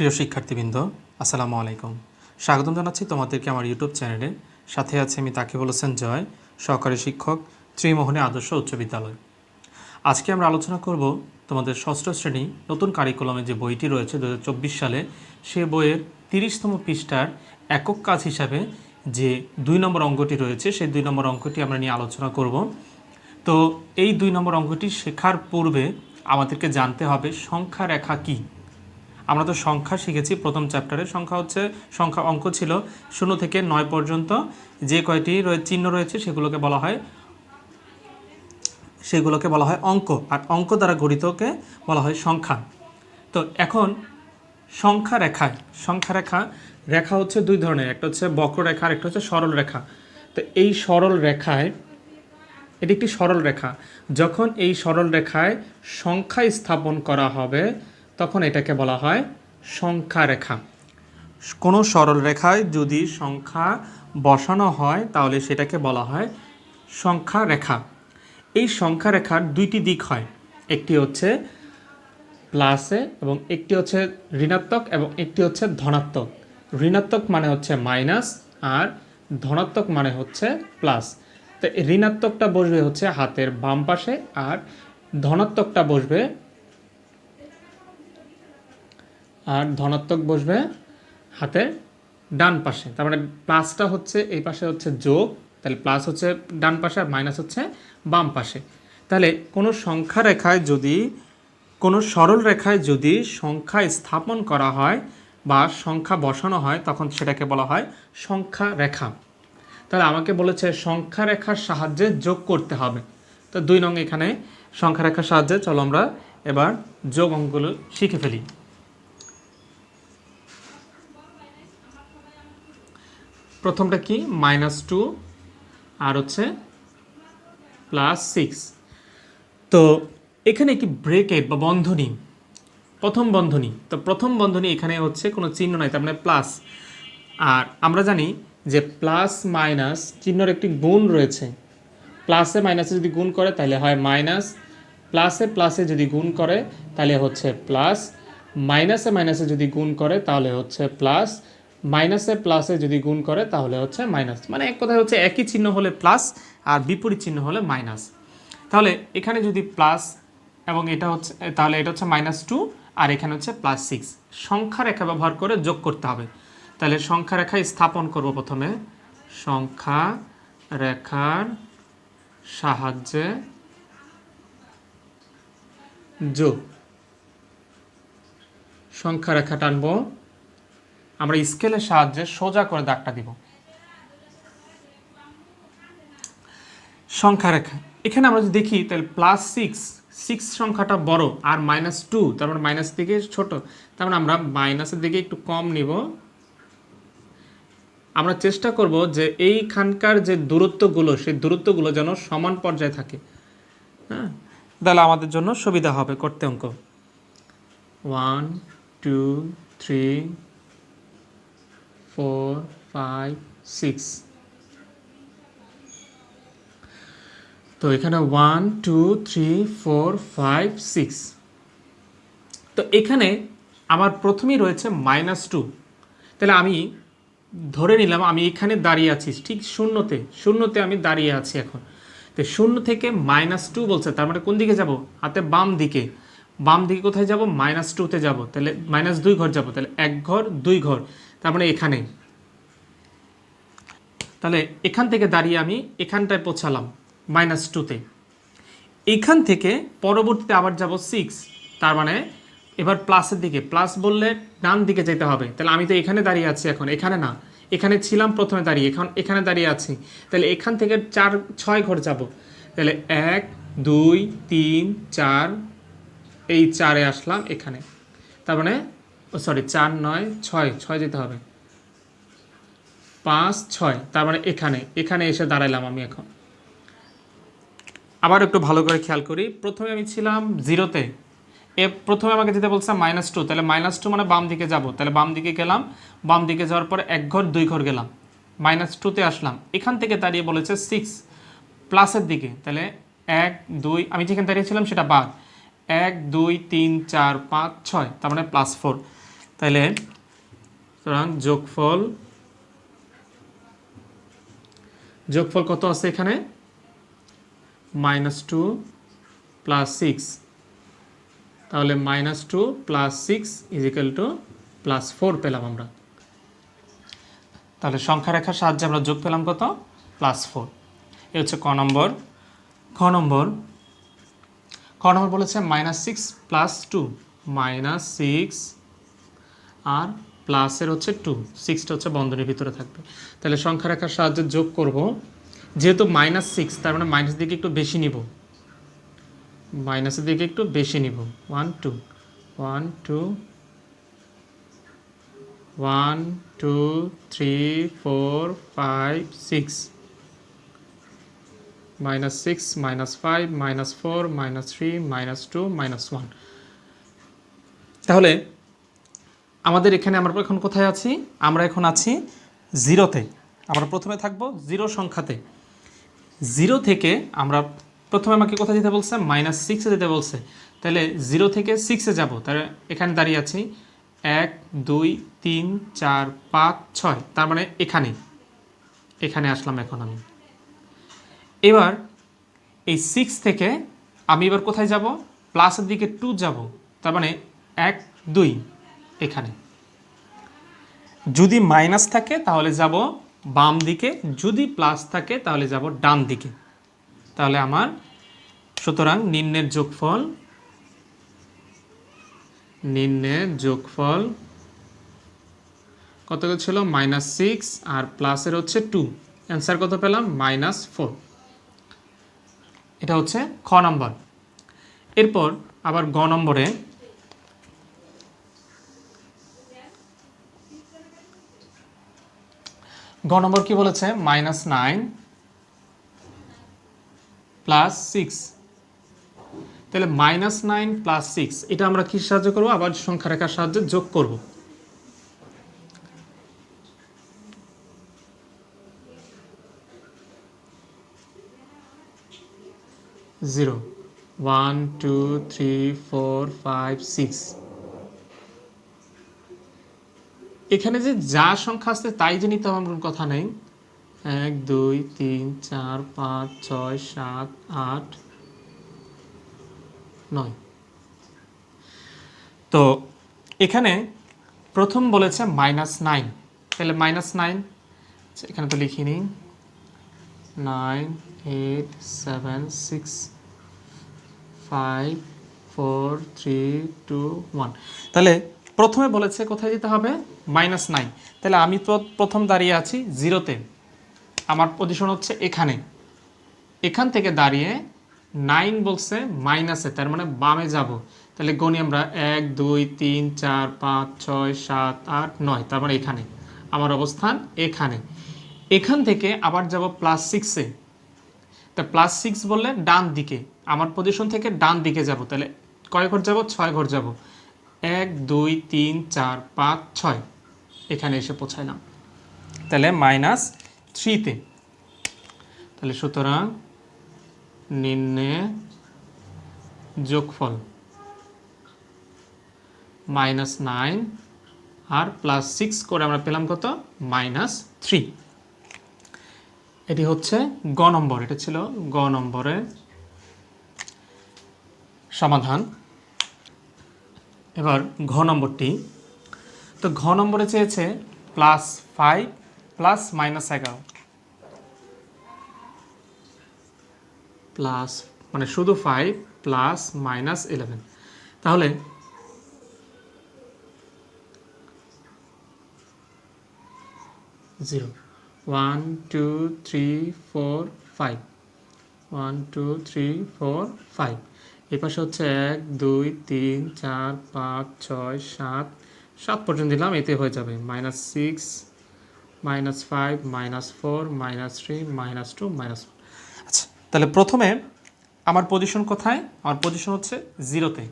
প্রিয় শিক্ষার্থীবৃন্দ, আসসালামু আলাইকুম। স্বাগতম জানাচ্ছি তোমাদেরকে আমার ইউটিউব চ্যানেলে। সাথে আছে আমি তাকে বলেছেন জয়, সহকারী শিক্ষক, ত্রিমোহনী আদর্শ উচ্চ বিদ্যালয়। আজকে আমরা আলোচনা করব তোমাদের ষষ্ঠ শ্রেণি নতুন কারিকুলামে যে বইটি রয়েছে দু হাজার চব্বিশ সালে, সে বইয়ের তিরিশতম পৃষ্ঠার একক কাজ হিসাবে যে দুই নম্বর অঙ্কটি রয়েছে, সেই দুই নম্বর অঙ্কটি আমরা নিয়ে আলোচনা করব। তো এই দুই নম্বর অঙ্কটি শেখার পূর্বে আমাদেরকে জানতে হবে সংখ্যা রেখা কী? আমরা তো সংখ্যা শিখেছি, প্রথম চ্যাপ্টারে সংখ্যা হচ্ছে, সংখ্যা অঙ্ক ছিল শূন্য থেকে নয় পর্যন্ত। যে কয়টি চিহ্ন রয়েছে সেগুলোকে বলা হয়, সেগুলোকে বলা হয় অঙ্ক। আর অঙ্ক দ্বারা গঠিতকে বলা হয় সংখ্যা। তো এখন সংখ্যা রেখায় সংখ্যা রেখা রেখা হচ্ছে দুই ধরনের, একটা হচ্ছে বক্ররেখা আর একটা হচ্ছে সরল রেখা। তো এই সরল রেখায়, এটি একটি সরল রেখা। যখন এই সরল রেখায় সংখ্যা স্থাপন করা হবে তখন এটাকে বলা হয় সংখ্যা রেখা কোনো সরল রেখায় যদি সংখ্যা বসানো হয়, তাহলে সেটাকে বলা হয় সংখ্যা রেখা এই সংখ্যা রেখার দুইটি দিক হয়। একটি হচ্ছে প্লাসে এবং একটি হচ্ছে ঋণাত্মক এবং একটি হচ্ছে ধনাত্মক। ঋণাত্মক মানে হচ্ছে মাইনাস আর ধনাত্মক মানে হচ্ছে প্লাস তো ঋণাত্মকটা বসবে হচ্ছে হাতের বাম পাশে আর ধনাত্মকটা বসবে আর ধনাত্মক বসবে হাতের ডান পাশে। তার মানে প্লাসটা হচ্ছে এই পাশে হচ্ছে যোগ, তাহলে প্লাস হচ্ছে ডান পাশে আর মাইনাস হচ্ছে বাম পাশে। তাহলে কোনো সংখ্যা রেখায় যদি, কোনো সরল রেখায় যদি সংখ্যা স্থাপন করা হয় বা সংখ্যা বসানো হয়, তখন সেটাকে বলা হয় সংখ্যা রেখা। তাহলে আমাকে বলেছে সংখ্যা রেখার সাহায্যে যোগ করতে হবে। তো দুই নং এখানে সংখ্যা রেখার সাহায্যে চলো আমরা এবার যোগ অঙ্কগুলো শিখে ফেলি। প্রথমটা কি? মাইনাস টু, আর হচ্ছে প্লাস সিক্স। তো এখানে একটি ব্রেকেট বা বন্ধনী? প্রথম বন্ধনী। তো প্রথম বন্ধনী এখানে হচ্ছে কোনো চিহ্ন নাই, তার মানে প্লাস। আর আমরা জানি যে প্লাস মাইনাস চিহ্নর একটি গুণ রয়েছে। প্লাসে মাইনাসে যদি গুণ করে, তাহলে হয় মাইনাস। প্লাসে প্লাসে যদি গুণ করে, তাহলে হচ্ছে প্লাস। মাইনাসে মাইনাসে যদি গুণ করে, তাহলে হচ্ছে প্লাস। মাইনাসে প্লাসে যদি গুণ করে, তাহলে হচ্ছে মাইনাস। মানে এক কথায় হচ্ছে একই চিহ্ন হলে প্লাস আর বিপরীত চিহ্ন হলে মাইনাস। তাহলে এখানে যদি প্লাস এবং এটা হচ্ছে, তাহলে এটা হচ্ছে মাইনাস টু আর এখানে হচ্ছে প্লাস সিক্স। সংখ্যা রেখা ব্যবহার করে যোগ করতে হবে। তাহলে সংখ্যা রেখা স্থাপন করব প্রথমে। সংখ্যা রেখার সাহায্যে যোগ। সংখ্যা রেখা টানবো। আমরা স্কেলের সাহায্যে সোজা করে দাগটা দিব। সংখ্যা রেখা। এখানে আমরা যদি দেখি, তাহলে প্লাস সিক্স সিক্স সংখ্যাটা বড় আর মাইনাস টু তার মানে মাইনাস দিকে ছোট। তার মানে আমরা মাইনাসের দিকে একটু কম নিব। আমরা চেষ্টা করব যে এইখানকার যে দূরত্বগুলো, সেই দূরত্বগুলো যেন সমান পর্যায়ে থাকে। হ্যাঁ? তাহলে আমাদের জন্য সুবিধা হবে করতে অঙ্ক। One two three four five six তো এখানে one two three four five six তো এখানে আমার প্রথমেই রয়েছে মাইনাস টু তাহলে আমি ধরে নিলাম, আমি এখানে দাঁড়িয়ে আছি, ঠিক শূন্যতে শূন্যতে আমি দাঁড়িয়ে আছি এখন। তো শূন্য থেকে মাইনাস টু বলছে, তার মানে কোন দিকে যাব? হাতে বাম দিকে। বাম দিকে কোথায় যাব? মাইনাস টুতে যাব। তাহলে মাইনাস দুই ঘর যাব। তাহলে এক ঘর, দুই ঘর। তার মানে এখানে। তাহলে এখান থেকে দাঁড়িয়ে আমি এখানটায় পৌঁছালাম মাইনাস টুতে এখান থেকে পরবর্তীতে আবার যাব সিক্স তার মানে এবার প্লাসের দিকে। প্লাস বললে ডান দিকে যেতে হবে। তাহলে আমি তো এখানে দাঁড়িয়ে আছি এখন, এখানে না। এখানে ছিলাম প্রথমে দাঁড়িয়ে, এখন এখানে দাঁড়িয়ে আছি। তাহলে এখান থেকে চার, ছয় ঘর যাব। তাহলে এক, দুই, তিন, চার, এই চারে আসলাম এখানে। তার মানে সরি, চার নয়, ছয় ছয় যেতে হবে। পাঁচ, ছয়, তার মানে এখানে এখানে এসে দাঁড়াইলাম আমি এখন। আবার একটু ভালো করে খেয়াল করি। প্রথমে আমি ছিলাম জিরোতে। এ প্রথমে আমাকে যেতে বলছে মাইনাস টু। তাহলে মাইনাস টু মানে বাম দিকে যাব। তাহলে বাম দিকে গেলাম। বাম দিকে যাওয়ার পরে এক ঘর, দুই ঘর গেলাম। মাইনাস টুতে আসলাম। এখান থেকে দাঁড়িয়ে বলেছে সিক্স প্লাসের দিকে। তাহলে এক, দুই, আমি যেখানে দাঁড়িয়েছিলাম সেটা বাদ। এক, দুই, তিন, চার, পাঁচ, ছয়, তার মানে প্লাস ফোর তাহলে সুতরাং যোগফল যোগফল কত আছে এখানে? Minus two plus six. তাহলে minus two plus six equal to plus four পেলাম আমরা। তাহলে সংখ্যা রেখার সাহায্যে আমরা যোগ পেলাম কত? Plus four. এ হচ্ছে ক নম্বর। খ নম্বর। খ নম্বর বলেছে minus six plus two. Minus six আর প্লাসের হচ্ছে টু সিক্সটা হচ্ছে বন্ধনীর ভিতরে থাকবে। তাহলে সংখ্যা রেখার সাহায্যে যোগ করব। যেহেতু মাইনাস সিক্স তার মানে মাইনাস দিকে একটু বেশি নিব। মাইনাসের দিকে একটু বেশি নিব। One two one two one two three four five six minus six minus five minus four minus three minus two minus one তাহলে আমাদের এখানে আমরা এখন কোথায় আছি? আমরা এখন আছি জিরোতে। আমরা প্রথমে থাকব জিরো সংখ্যাতে। জিরো থেকে আমরা প্রথমে আমাকে কোথায় যেতে বলছে? মাইনাস সিক্সে যেতে বলছে। তাহলে জিরো থেকে সিক্সে যাব। তাহলে এখানে দাঁড়িয়ে আছি। এক, দুই, তিন, চার, পাঁচ, ছয়। তার মানে এখানে এখানে আসলাম এখন আমি। এবার এই সিক্স থেকে আমি এবার কোথায় যাব? প্লাসের দিকে টু যাব। তার মানে এক, দুই। এখানে। যদি মাইনাস থাকে, তাহলে যাব বাম দিকে। যদি প্লাস থাকে, তাহলে যাব ডান দিকে। তাহলে আমার সুতরাং নিম্নের যোগফল নিম্নের যোগফল কত ছিল মাইনাস সিক্স আর প্লাসের হচ্ছে টু অ্যান্সার কত পেলাম? মাইনাস ফোর এটা হচ্ছে খ নম্বর এরপর আবার গ নম্বরে গ নম্বর কি বলেছে? Minus nine plus six. তাহলে মাইনাস নাইন প্লাস সিক্স, এটা আমরা কি সাহায্য করব? আবার সংখ্যা রেখার সাহায্যে যোগ করব। Zero. One, two, three, four, five, six. এখানে যে যা সংখ্যা আসছে তাই যে নিতে হবে এমন কোনো কথা নেই। এক, দুই, তিন, চার, পাঁচ, ছয়, সাত, আট, নয়। তো এখানে প্রথম বলেছে মাইনাস নাইন তাহলে মাইনাস নাইন এখানে তো লিখিনি nine eight seven six five four three two one তাহলে প্রথমে বলেছে, কোথায় যেতে হবে? মাইনাস নাইন তাহলে আমি প্রথম দাঁড়িয়ে আছি জিরোতে আমার পজিশন হচ্ছে এখানে। এখান থেকে দাঁড়িয়ে নাইন বলছে মাইনাসে তার মানে বামে যাব। তাহলে গণি আমরা এক, দুই, তিন, চার, পাঁচ, ছয়, সাত, আট, নয়, তার মানে এখানে। আমার অবস্থান এখানে। এখান থেকে আবার যাব প্লাস সিক্সে তা প্লাস সিক্স বললে ডান দিকে। আমার পজিশন থেকে ডান দিকে যাব। তাহলে কয় ঘর যাব? ছয় ঘর যাব। এক, দুই, তিন, চার, পাঁচ, ছয়। এখানে এসে পৌঁছাইলাম। তাহলে মাইনাস থ্রিতে। তাহলে সুতরাং নিম্নে যোগফল মাইনাস নাইন আর প্লাস সিক্স করে আমরা পেলাম কত? Minus three. এটি হচ্ছে গ নম্বর। এটা ছিল গ নম্বরের সমাধান। এবার ঘ নম্বরটি। তো ঘ নম্বরে চেয়েছে প্লাস ফাইভ, প্লাস মাইনাস এগারো। প্লাস মানে শুধু ফাইভ, প্লাস মাইনাস ইলেভেন। তাহলে zero. One, two, three, four, five. One, two, three, four, five. এই পাশে হচ্ছে এক, দুই, তিন, চার, পাঁচ, ছয়, সাত। সাত পর্যন্ত দিলাম, এতে হয়ে যাবে। Minus six, minus five, minus four, minus three, minus two, minus four. আচ্ছা তাহলে প্রথমে আমার পজিশন কোথায়? আমার পজিশন হচ্ছে জিরোতে।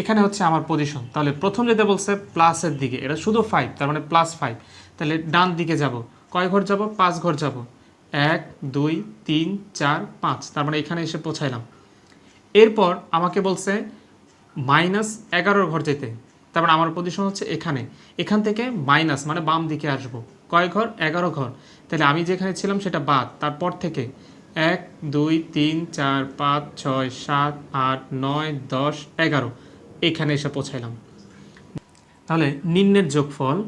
এখানে হচ্ছে আমার পজিশন। তাহলে প্রথম যেতে বলছে প্লাসের দিকে, এটা শুধু ফাইভ, তার মানে প্লাস ফাইভ। তাহলে ডান দিকে যাব। কয় ঘর যাব? পাঁচ ঘর যাব। এক, দুই, তিন, চার, পাঁচ। তার মানে এখানে এসে পৌঁছাইলাম। এরপর আমাকে বলছে, মাইনাস এগারোর ঘর যেতে। তারপর আমার পজিশন হচ্ছে এখানে। এখান থেকে মাইনাস মানে বাম দিকে আসব। কয় ঘর? এগারো ঘর। তাহলে আমি যেখানে ছিলাম সেটা বাদ। তারপর থেকে এক, দুই, তিন, চার, পাঁচ, ছয়, সাত, আট, নয়, দশ, এগারো। এখানে এসে পৌঁছাইলাম। তাহলে নিম্নের যোগফল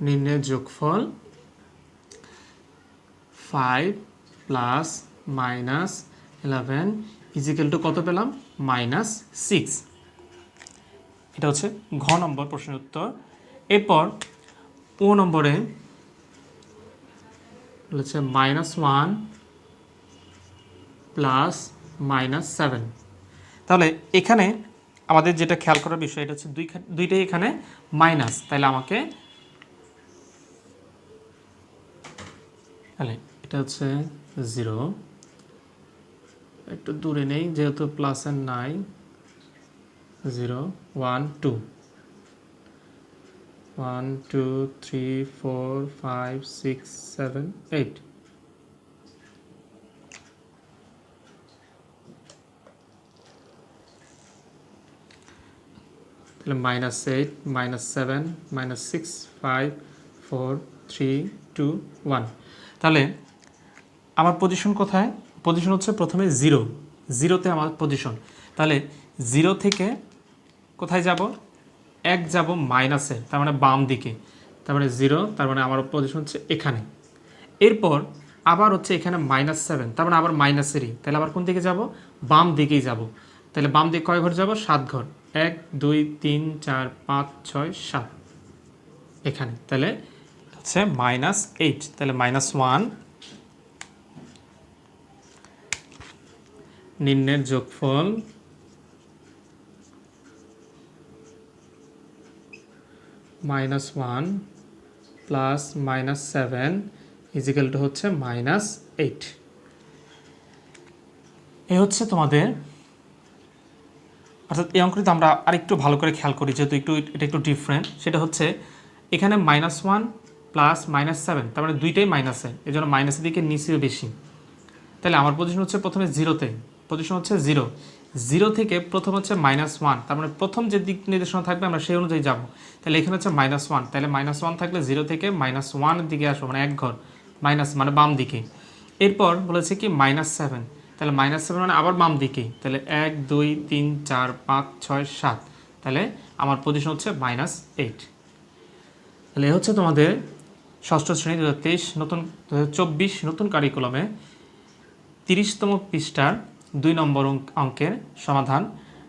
নিম্নের যোগফল five plus minus eleven equal to কত পেলাম? মাইনাস সিক্স এটা হচ্ছে ঘ নম্বর প্রশ্নের উত্তর। এরপর ও নম্বরে হচ্ছে minus one plus minus seven তাহলে এখানে আমাদের যেটা খেয়াল করার বিষয়, এটা হচ্ছে দুই দুইটাই এখানে মাইনাস তাহলে আমাকে তাহলে এটা হচ্ছে জিরো। একটু দূরে নেই, যেহেতু প্লাস এর নাই zero one two one two three four five six seven eight তাহলে minus eight minus seven minus six five four three two one তাহলে আমার পজিশন কোথায়? পজিশন হচ্ছে প্রথমে জিরো জিরোতে আমার পজিশন তাহলে জিরো থেকে কোথায় যাব? এক যাব মাইনাসে তার মানে বাম দিকে। তার মানে জিরো তার মানে আমার পজিশন হচ্ছে এখানে। এরপর আবার হচ্ছে এখানে মাইনাস সেভেন তার মানে আবার মাইনাসেরই তাহলে আবার কোন দিকে যাব? বাম দিকেই যাব। তাহলে বাম দিকে কয় ঘর যাব? সাত ঘর। এক, দুই, তিন, চার, পাঁচ, ছয়, সাত। এখানে। তাহলে হচ্ছে মাইনাস এইট তাহলে মাইনাস ওয়ান নিম্নের যোগফল minus one plus minus seven equal to হচ্ছে মাইনাস এইট। এই হচ্ছে তোমাদের, অর্থাৎ এই অঙ্কটিতে আমরা আরেকটু ভালো করে খেয়াল করি, যেহেতু একটু, এটা একটু ডিফারেন্ট সেটা হচ্ছে এখানে minus one plus minus seven, তার মানে দুইটাই মাইনাসে এই জন্য মাইনাসের দিকে নিচেও বেশি। তাহলে আমার পজিশন হচ্ছে প্রথমে জিরোতে পজিশন হচ্ছে জিরো জিরো থেকে প্রথম হচ্ছে মাইনাস ওয়ান তার মানে প্রথম যে দিক নির্দেশনা থাকবে, আমরা সেই অনুযায়ী যাব। তাহলে এখানে হচ্ছে মাইনাস ওয়ান তাহলে মাইনাস ওয়ান থাকলে জিরো থেকে মাইনাস ওয়ানের দিকে আসব মানে এক ঘর। মাইনাস মানে বাম দিকে। এরপর বলেছে কি মাইনাস সেভেন তাহলে মাইনাস সেভেন মানে আবার বাম দিকে। তাহলে এক, দুই, তিন, চার, পাঁচ, ছয়, সাত। তাহলে আমার পজিশন হচ্ছে মাইনাস এইট তাহলে এ হচ্ছে তোমাদের ষষ্ঠ শ্রেণি দু নতুন দু নতুন কারিকুলামে তিরিশতম পৃষ্ঠার দুই নম্বর অঙ্কের সমাধান।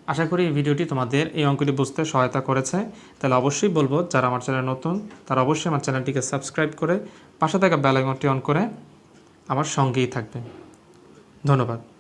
আশা করি এই ভিডিওটি তোমাদের এই অঙ্কটি বুঝতে সহায়তা করেছে। তাহলে অবশ্যই বলব, যারা আমার চ্যানেল নতুন, তারা অবশ্যই আমার চ্যানেলটিকে সাবস্ক্রাইব করে পাশে থাকা বেল অন করে আমার সঙ্গেই থাকবে। ধন্যবাদ।